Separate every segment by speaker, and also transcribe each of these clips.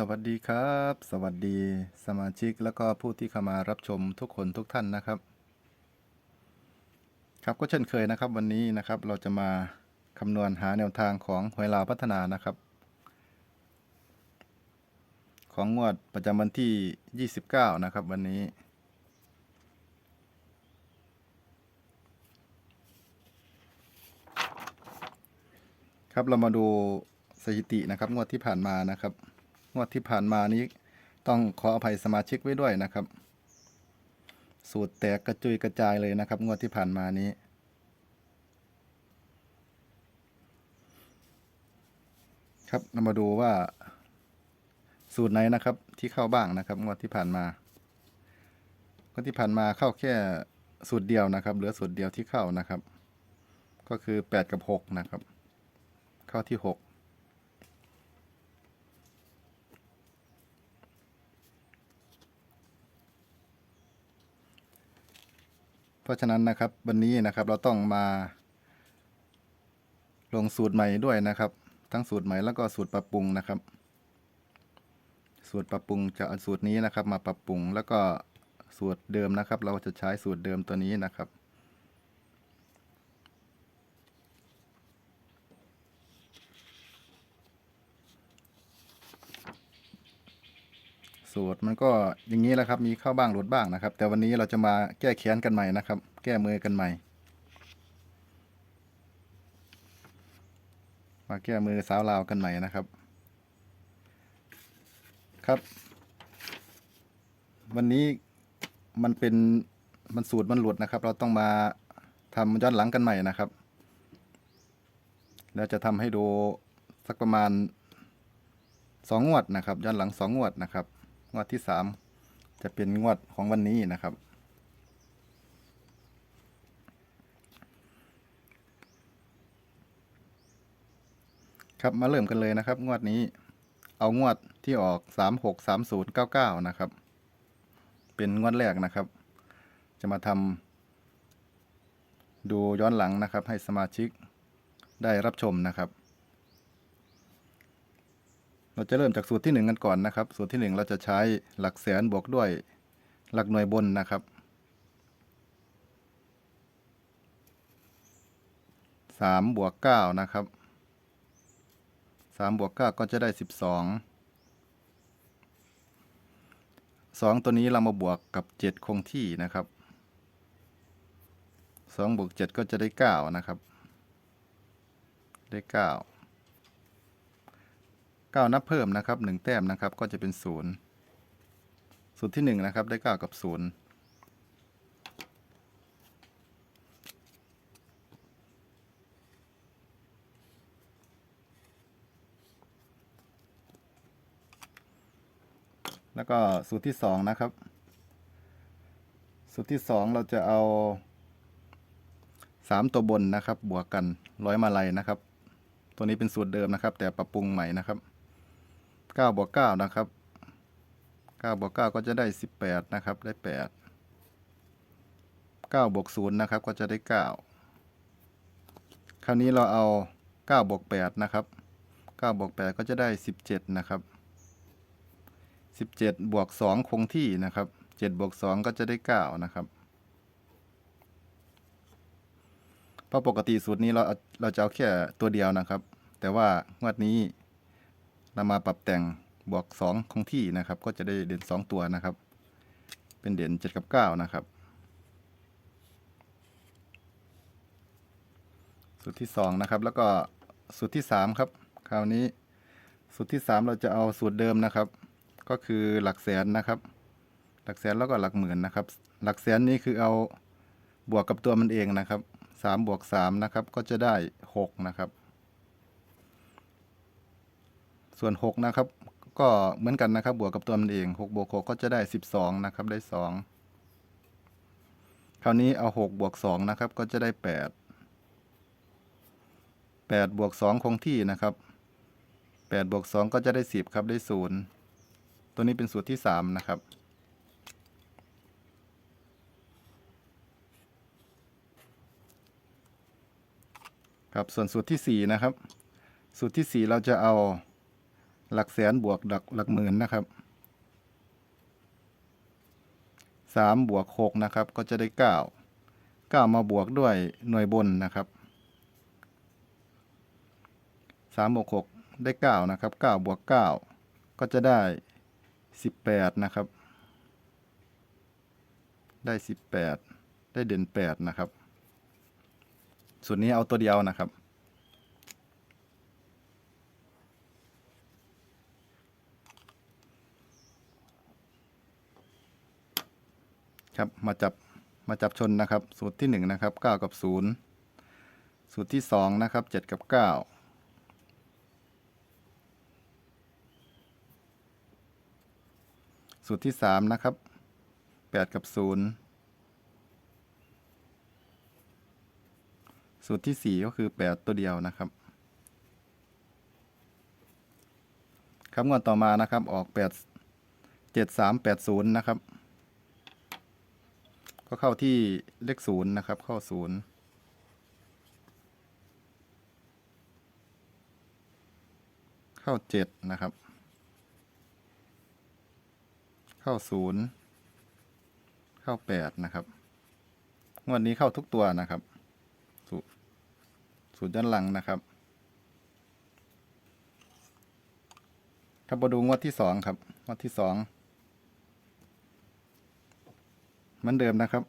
Speaker 1: สวัสดีครับ สวัสดีสมาชิกแล้วก็ผู้ที่เข้ามารับชมทุกคนทุกท่านนะครับ ครับก็เช่นเคยนะครับ วันนี้นะครับเราจะมาคำนวณหาแนวทางของหวยลาวพัฒนานะครับ ของงวดประจำวันที่ 29 นะครับ วันนี้ ครับเรามาดูสถิตินะครับ งวดที่ผ่านมานะครับ งวดที่ผ่านมานี้ต้องขออภัยสมาชิกไว้ด้วยนะครับ สูตรแตกกระจุยกระจายเลยนะครับ งวดที่ผ่านมานี้ ครับเรามาดูว่า สูตรไหนนะครับ ที่เข้าบ้างนะครับงวดที่ผ่านมางวดที่ผ่านมาเข้าแค่สูตรเดียวนะครับ เหลือสูตรเดียวที่เข้านะครับ ก็คือ 8 กับ 6 นะครับ เข้าที่ 6 เพราะฉะนั้นนะครับวันนี้นะครับเราต้องมา ลงสูตรใหม่ด้วยนะครับ ทั้งสูตรใหม่แล้วก็สูตรปรับปรุงนะครับ สูตรปรับปรุงจะเอาสูตรนี้นะครับ มาปรับปรุงแล้วก็สูตรเดิมนะครับ เราจะใช้สูตรเดิมตัวนี้นะครับ สูตรมันก็อย่างนี้แหละครับ มีเข้าบ้างหลุดบ้างนะครับ แต่วันนี้เราจะมาแก้แค้นกันใหม่นะครับ แก้มือกันใหม่ มาแก้มือสาวลาวกันใหม่นะครับ ครับ วันนี้มันเป็นมันสูตรมันหลุดนะครับ เราต้องมาทำย้อนหลังกันใหม่นะครับ แล้วจะทำให้ดูสักประมาณสองงวดนะครับย้อนหลังสองงวดนะครับ งวดที่สามจะเป็นงวดของวันนี้นะครับ ครับมาเริ่มกันเลยนะครับ งวดนี้ เอางวดที่ออกสามหกสามศูนย์เก้าเก้านะครับ เป็นงวดแรกนะครับ จะมาทำดูย้อนหลังนะครับ ให้สมาชิกได้รับชมนะครับ เราจะเริ่มจากสูตรที่หนึ่งกันก่อนนะครับ สูตรที่หนึ่งเราจะใช้หลักแสนบวกด้วยหลักหน่วยบนนะครับสามบวกเก้านะครับสามบวกเก้าก็จะได้สิบสองสองตัวนี้เรามาบวกกับเจ็ดคงที่นะครับสองบวกเจ็ดก็จะได้เก้านะครับ ได้เก้าเก้านับเพิ่มนะครับหนึ่งแต้มนะครับก็จะเป็นศูนย์สูตรที่หนึ่งนะครับได้เก้ากับศูนย์แล้วก็สูตรที่สองนะครับ สูตรที่สองเราจะเอาสามตัวบนนะครับ บวกกันร้อยมาลัยนะครับ ตัวนี้เป็นสูตรเดิมนะครับ แต่ปรับปรุงใหม่นะครับ เก้าบวกเก้านะครับเก้าบวกเก้าก็จะได้สิบแปดนะครับ ได้แปดเก้าบวกศูนย์นะครับ ก็จะได้เก้าคราวนี้เราเอาเก้าบวกแปดนะครับเก้าบวกแปดก็จะได้สิบเจ็ดนะครับสิบเจ็ดบวกสองคงที่นะครับเจ็ดบวกสองก็จะได้เก้านะครับเพราะปกติสูตรนี้เราเอาเราจะเอาแค่ตัวเดียวนะครับ แต่ว่างวดนี้ เรามาปรับแต่งบวก2คงที่นะครับ ก็จะได้เด่น 2 ตัวนะครับ เป็นเด่น7กับ 9 นะครับ สูตรที่ 2 นะครับ แล้วก็สูตรที่ 3 ครับ คราวนี้สูตรที่ 3 เราจะเอาสูตรเดิมนะครับ ก็คือหลักแสนนะครับ หลักแสนแล้วก็หลักหมื่นนะครับ หลักแสนนี้คือเอาบวกกับตัวมันเองนะครับสามบวกสามนะครับ ก็จะได้หกนะครับ ส่วนหกนะครับ ก็เหมือนกันนะครับ บวกกับตัวมันเองหกบวกหกก็จะได้สิบสองนะครับ ได้สองคราวนี้เอาหกบวกสองนะครับ ก็จะได้แปดแปดบวกสองคงที่นะครับแปดบวกสองก็จะได้สิบครับ ได้ศูนย์ตัวนี้เป็นสูตรที่สามนะครับครับส่วนสูตรที่ 4 นะครับ สูตรที่ 4 เราจะเอา หลักแสนบวกหลักหลักหมื่นนะครับสามบวกหกนะครับ ก็จะได้เก้าเก้ามาบวกด้วยหน่วยบนนะครับสามบวกหกได้เก้านะครับเก้าบวกเก้าก็จะได้สิบแปดนะครับ ได้สิบแปดได้เด่นแปดนะครับส่วนนี้เอาตัวเดียวนะครับ ครับมาจับมาจับชนนะครับ สูตรที่หนึ่งนะครับเก้ากับศูนย์สูตรที่สองนะครับเจ็ดกับเก้าสูตรที่สามนะครับแปดกับศูนย์สูตรที่สี่ก็คือแปดตัวเดียวนะครับครับงวดต่อมานะครับออกแปดเจ็ดสามแปดศูนย์นะครับ ก็เข้าที่เลขศูนย์นะครับ เข้าศูนย์เข้าเจ็ดนะครับ เข้าศูนย์เข้าแปดนะครับงวดนี้เข้าทุกตัวนะครับสูตรสูตรด้านหลังนะครับครับมาดูงวดที่สองครับ งวดที่สอง เห มือนเดิมนะครับ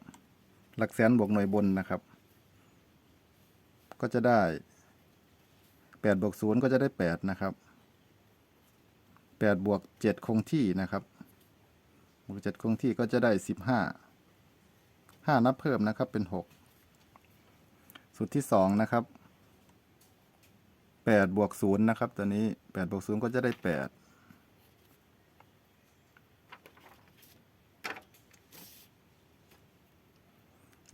Speaker 1: หลักแสนบวกหน่วยบนนะครับ ก็จะได้แปดบวกศูนย์ก็จะได้แปดนะครับแปดบวกเจ็ดคงที่นะครับบวกเจ็ดคงที่ก็จะได้สิบห้าห้านับเพิ่มนะครับเป็นหกสูตรที่สองนะครับแปดบวกศูนย์นะครับตัวนี้แปดบวกศูนย์ก็จะได้แปด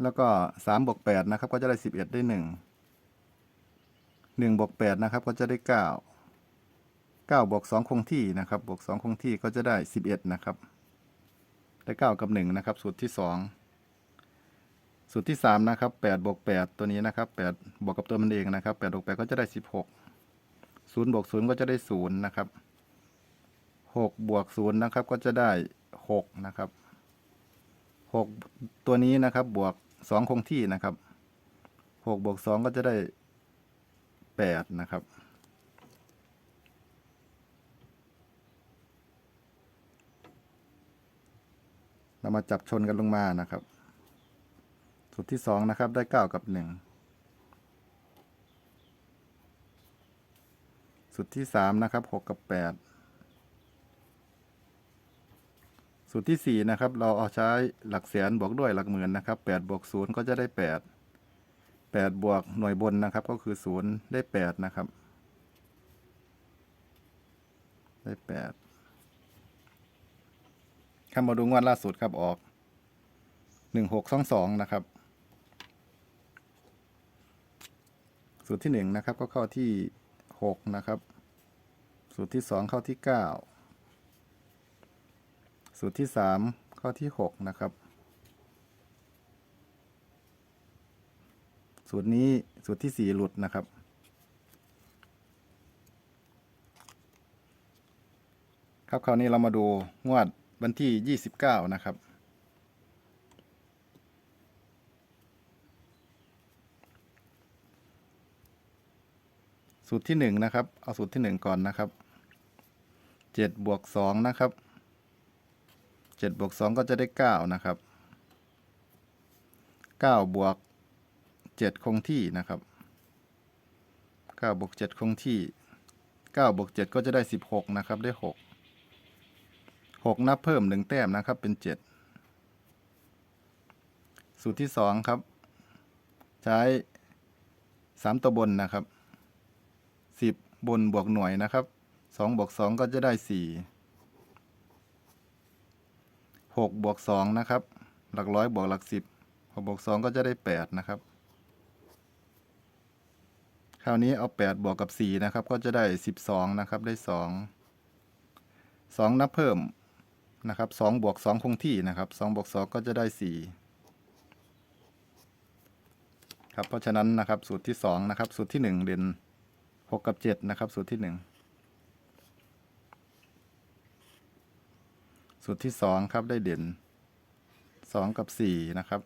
Speaker 1: แล้วก็สามบวกแปดนะครับ ก็จะได้สิบเอ็ดได้หนึ่งหนึ่งบวกแปดนะครับ ก็จะได้เก้าเก้าบวกสองคงที่นะครับ บวกสองคงที่ก็จะได้สิบเอ็ดนะครับ ได้เก้ากับหนึ่งนะครับ สูตรที่สองสูตรที่สามนะครับแปดบวกแปดตัวนี้นะครับแปดบวกกับตัวมันเองนะครับแปดบวกแปดก็จะได้สิบหกศูนย์บวกศูนย์ก็จะได้ศูนย์นะครับหกบวกศูนย์นะครับก็จะได้หกนะครับหกตัวนี้นะครับบวก สองคงที่นะครับหกบวกสองก็จะได้แปดนะครับ เรามาจับชนกันลงมานะครับ สูตรที่สองนะครับได้เก้ากับหนึ่งสูตรที่สามนะครับหกกับแปด สูตรที่สี่นะครับ เราเอาใช้หลักแสนบวกด้วยหลักหมื่นนะครับแปดบวกศูนย์ก็จะได้แปดแปดบวกหน่วยบนนะครับ ก็คือศูนย์ได้แปดนะครับ ได้แปดครับมาดูงวดล่าสุดครับออกหนึ่งหกสองสองนะครับ สูตรที่หนึ่งนะครับก็เข้าที่หกนะครับ สูตรที่สองเข้าที่เก้า สูตรที่สามข้อที่หกนะครับ สูตรนี้สูตรที่สี่หลุดนะครับ ครับคราวนี้เรามาดูงวดวันที่ยี่สิบเก้านะครับสูตรที่หนึ่งนะครับ เอาสูตรที่หนึ่งก่อนนะครับเจ็ดบวกสองนะครับ เจ็ดบวกสองก็จะได้เก้านะครับเก้าบวกเจ็ดคงที่นะครับเก้าบวกเจ็ดคงที่เก้าบวกเจ็ดก็จะได้สิบหกนะครับ ได้หกหกนับเพิ่มหนึ่งแต้มนะครับ เป็นเจ็ดสูตรที่สองครับ ใช้สามตัวบนนะครับสิบบนบวกหน่วยนะครับสองบวกสองก็จะได้สี่ 6บวก2นะครับ หลักร้อยบวกหลัก10 6บวก2ก็จะได้ 8 นะครับ คราวนี้เอา 8 บวกกับ 4 นะครับ ก็จะได้ 12 นะครับ ได้ 2 2 นับเพิ่มนะครับ2บวก2คงที่นะครับ2บวก2ก็จะได้ 4 ครับ เพราะฉะนั้นนะครับ สูตรที่ 2 นะครับ สูตรที่ 1 เด่น6 กับ 7 นะครับ สูตรที่ 1 สูตรที่สองครับได้เด่นสองกับสี่นะครับ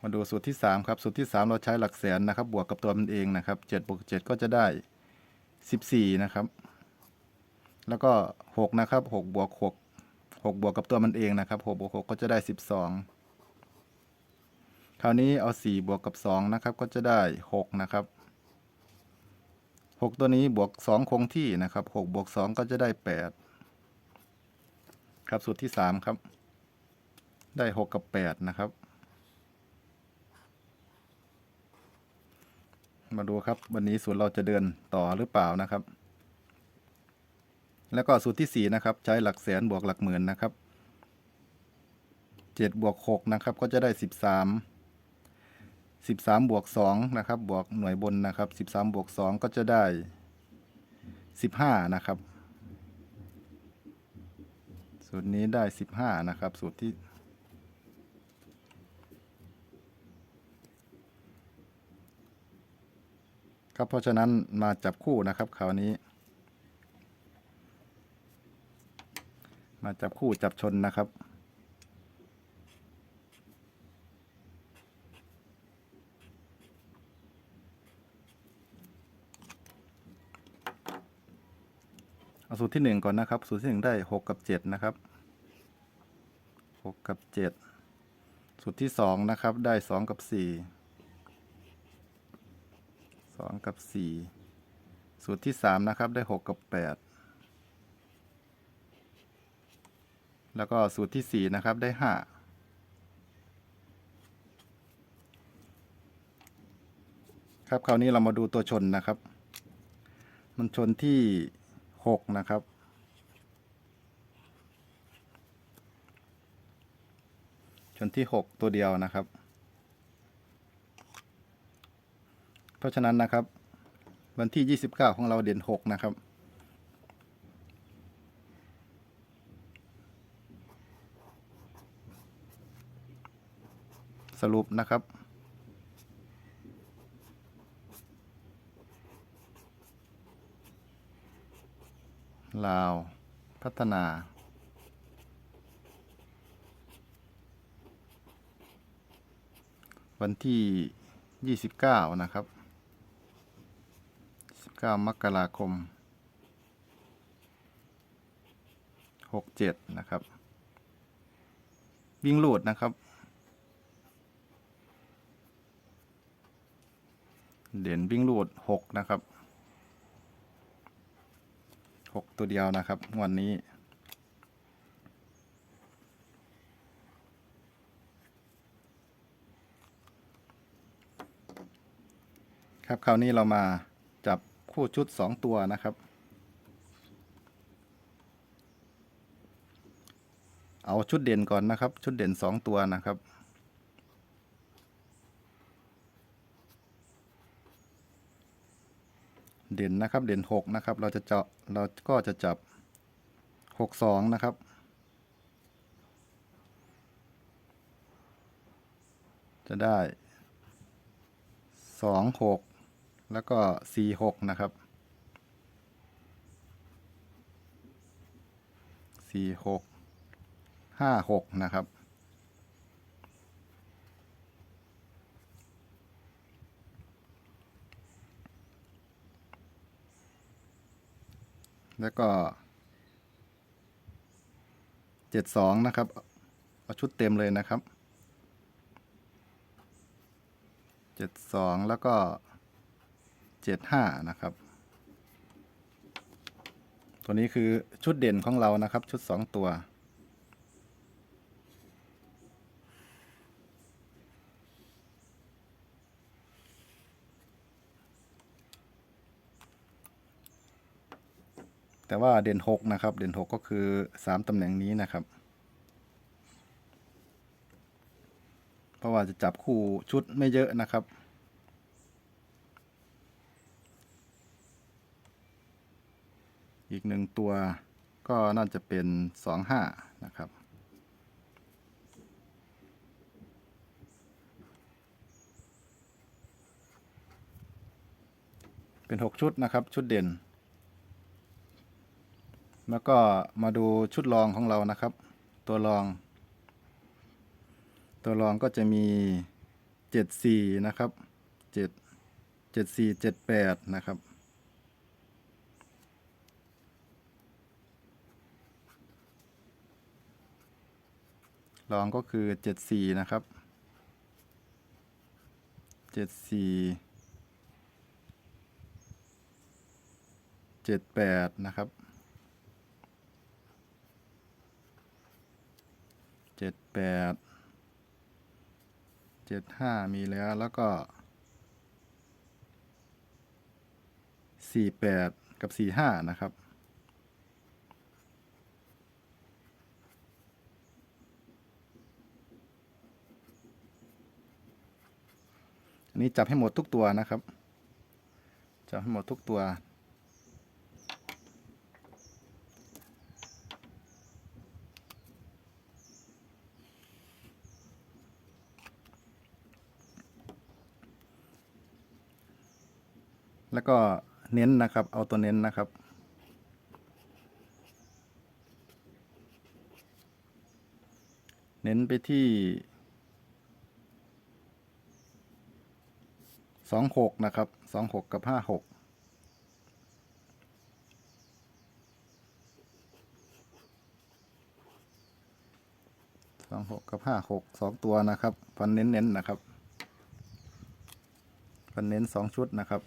Speaker 1: มาดูสูตรที่สามครับสูตรที่สามเราใช้หลักแสนนะครับ บวกกับตัวมันเองนะครับเจ็ดบวกเจ็ดก็จะได้สิบสี่นะครับ แล้วก็หกนะครับหกบวกหกหกบวกกับตัวมันเองนะครับหกบวกหกก็จะได้สิบสองคราวนี้เอาสี่บวกกับสองนะครับ ก็จะได้หกนะครับหกตัวนี้บวกสองคงที่นะครับหกบวกสองก็จะได้แปด ครับสูตรที่สามครับ ได้หกกับแปดนะครับ มาดูครับ วันนี้สูตรเราจะเดินต่อหรือเปล่านะครับ แล้วก็สูตรที่4นะครับ ใช้หลักแสนบวกหลักหมื่นนะครับ7บวก6นะครับ ก็จะได้13 13บสามบวก2นะครับ บวกหน่วยบนนะครับ13บสามบวก2ก็จะได้15นะครับ สูตรนี้ได้สิบห้านะครับ สูตรที่ ครับเพราะฉะนั้นมาจับคู่นะครับคราวนี้ มาจับคู่จับชนนะครับ เอาสูตรที่หนึ่งก่อนนะครับ สูตรที่หนึ่งได้หกกับเจ็ดนะครับหกกับเจ็ดสูตรที่สองนะครับ ได้สองกับสี่สองกับสี่สูตรที่สามนะครับ ได้หกกับแปดแล้วก็สูตรที่สี่นะครับได้ห้าครับคราวนี้เรามาดูตัวชนนะครับ มันชนที่ หกนะครับ ชนที่หกตัวเดียวนะครับ เพราะฉะนั้นนะครับ วันที่ 29 ของเราเด่น 6 นะครับสรุปนะครับ ลาว พัฒนา วันที่ 29 นะครับ 19 มกราคม 67 นะครับ วิ่งลูดนะครับ เด่นวิ่งลูด 6 นะครับ 6ตัวเดียวนะครับวันนี้ ครับคราวนี้เรามาจับคู่ชุด2ตัวนะครับ เอาชุดเด่นก่อนนะครับ ชุดเด่น2ตัวนะครับ เด่นนะครับ เด่น6นะครับ เราจะเจาะเราก็จะจับ6 2นะครับจะได้สองหกแล้วก็สี่หกนะครับสี่หกห้าหกนะครับ แล้วก็เจ็ดสองนะครับเอาชุดเต็มเลยนะครับเจ็ดสองแล้วก็เจ็ดห้านะครับ ตัวนี้คือชุดเด่นของเรานะครับ ชุดสองตัว แต่ว่าเด่นหกนะครับ เด่นหกก็คือสามตำแหน่งนี้นะครับ เพราะว่าจะจับคู่ชุดไม่เยอะนะครับ อีกหนึ่งตัวก็น่าจะเป็นสองห้านะครับเป็นหกชุดนะครับ ชุดเด่น แล้วก็มาดูชุดรองของเรานะครับ ตัวรอง ตัวรองก็จะมีเจ็ดสี่นะครับเจ็ดเจ็ดสี่เจ็ดแปดนะครับรองก็คือเจ็ดสี่นะครับเจ็ดสี่เจ็ดแปดนะครับ เจ็ดแปดเจ็ดห้ามีแล้วแล้วก็สี่แปดกับสี่ห้านะครับ อันนี้จับให้หมดทุกตัวนะครับ จับให้หมดทุกตัว แล้วก็เน้นนะครับ เอาตัวเน้นนะครับ เน้นไปที่สองหกนะครับสองหกกับห้าหกสองหกกับห้าหกสองตัวนะครับฟันเน้นๆนะครับฟันเน้นสองชุดนะครับ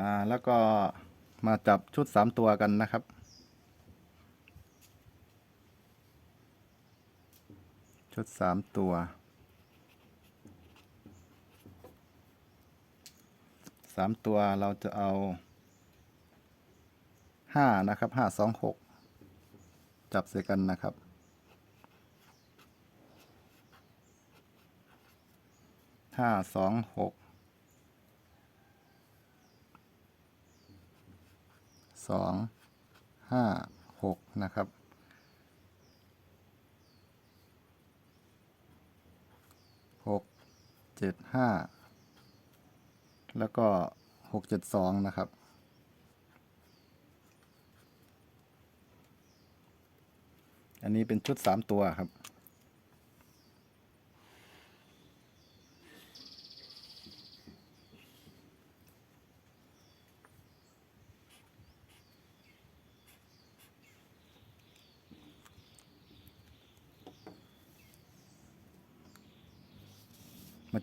Speaker 1: อ่าแล้วก็มาจับ ชุดสามตัวกันนะครับ ชุดสามตัวสามตัวเราจะเอาห้านะครับห้าสองหกจับใส่กันนะครับห้าสองหก สองห้าหกนะครับ หกเจ็ดห้า แล้วก็หกเจ็ดสองนะครับอันนี้เป็นชุดสามตัวครับ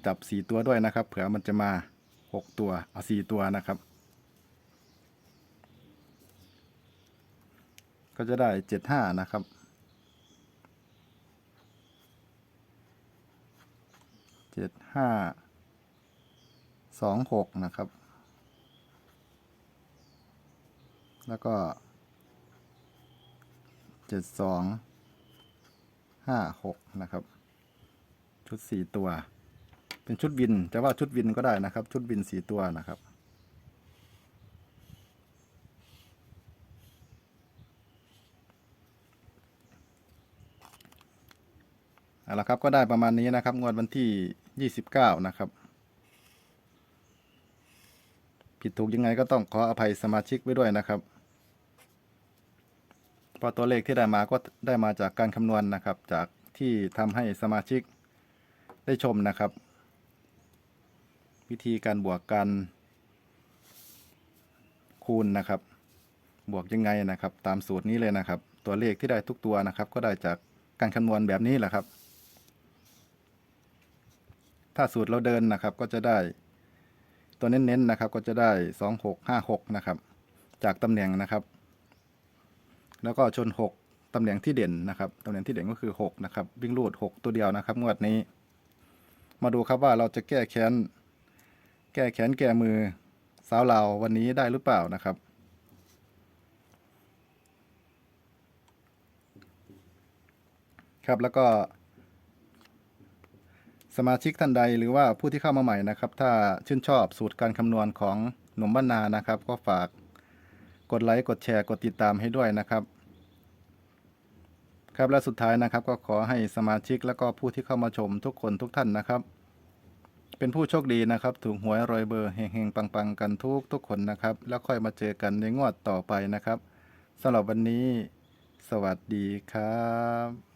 Speaker 1: จับสี่ตัวด้วยนะครับ เผื่อมันจะมาหกตัวเอาสี่ตัวนะครับ ก็จะได้เจ็ดห้านะครับเจ็ดห้าสองหกนะครับ แล้วก็เจ็ดสองห้าหกนะครับ ชุดสี่ตัว เป็นชุดวินจะว่าชุดวินก็ได้นะครับ ชุดวินสีตัวนะครับ เอาละครับก็ได้ประมาณนี้นะครับ งวดวันที่ 29 นะครับ ผิดถูกยังไงก็ต้องขออภัยสมาชิกไว้ด้วยนะครับเพราะตัวเลขที่ได้มาก็ได้มาจากการคำนวณนะครับ จากที่ทำให้สมาชิกได้ชมนะครับ วิธีการบวกกันคูณนะครับ บวกยังไงนะครับ ตามสูตรนี้เลยนะครับ ตัวเลขที่ได้ทุกตัวนะครับ ก็ได้จากการคำนวณแบบนี้แหละครับ ถ้าสูตรเราเดินนะครับก็จะได้ ตัวเน้นๆนะครับ ก็จะได้สองหกห้าหกนะครับ จากตำแหน่งนะครับ แล้วก็ชนหกตำแหน่งที่เด่นนะครับตำแหน่งที่เด่นก็คือหกนะครับวิ่งรูดหกตัวเดียวนะครับงวดนี้ มาดูครับว่าเราจะแก้แค้น แก้แค้นแก้มือสาวเราวันนี้ได้หรือเปล่านะครับ ครับแล้วก็สมาชิกท่านใดหรือว่าผู้ที่เข้ามาใหม่นะครับ ถ้าชื่นชอบสูตรการคำนวณของหนุ่มบ้านนานะครับ ก็ฝากกดไลค์กดแชร์กดติดตามให้ด้วยนะครับ ครับและสุดท้ายนะครับก็ขอให้สมาชิกแล้วก็ผู้ที่เข้ามาชมทุกคนทุกท่านนะครับ เป็นผู้โชคดีนะครับ ถูกหวยรอยเบอร์เฮงๆ ปังๆ กันทุกทุกคนนะครับ แล้วค่อยมาเจอกันในงวดต่อไปนะครับสำหรับวันนี้ สวัสดีครับ